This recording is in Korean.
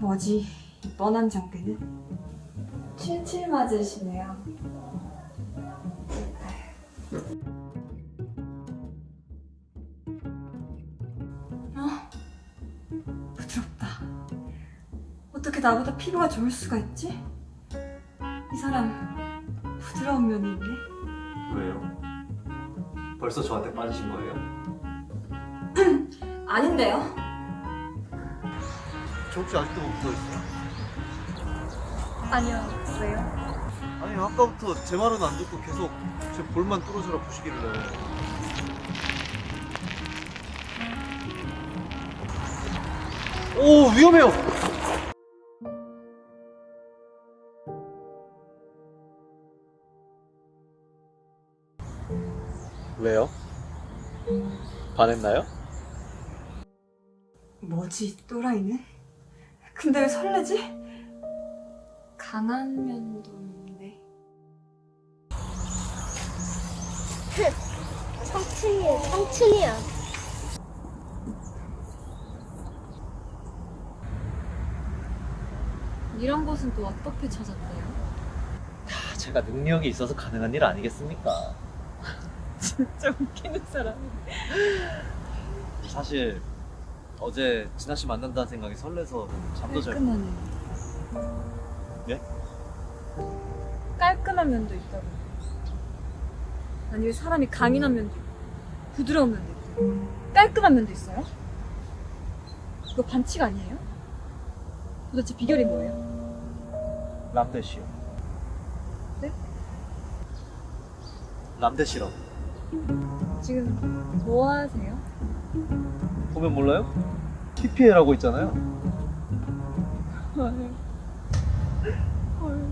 뭐지 이 뻔한 장르는? 칠칠 맞으시네요. 아, 부드럽다. 어떻게 나보다 피부가 좋을 수가 있지? 이 사람 부드러운 면이 있네. 왜요? 벌써 저한테 빠지신 거예요? 아닌데요? 저 혹시 아직도 못 들어있어요? 아니요, 왜요? 아니 아까부터 제 말은 안 듣고 계속 제 볼만 뚫어져라 부시길래 오 위험해요 왜요? 반했나요? 뭐지 또라이는? 근데 왜 설레지? 강한 면도 있네. 청춘이야, 청춘이야. 이런 곳은 또 어떻게 찾았대요? 아, 제가 능력이 있어서 가능한 일 아니겠습니까? 진짜 웃기는 사람. 사실 어제 진아 씨 만난다는 생각이 설레서 잠도 잘 못. 깔끔하네. 예? 깔끔한 면도 있다고. 아니 왜 사람이 강인한 면도 있고 부드러운 면도 있고 깔끔한 면도 있어요? 이거 반칙 아니에요? 도대체 비결이 뭐예요? 람대 씨요. 네? 람대 씨라고. 지금 뭐 하세요? 보면 몰라요? PPL하고 있잖아요. 헐. 헐.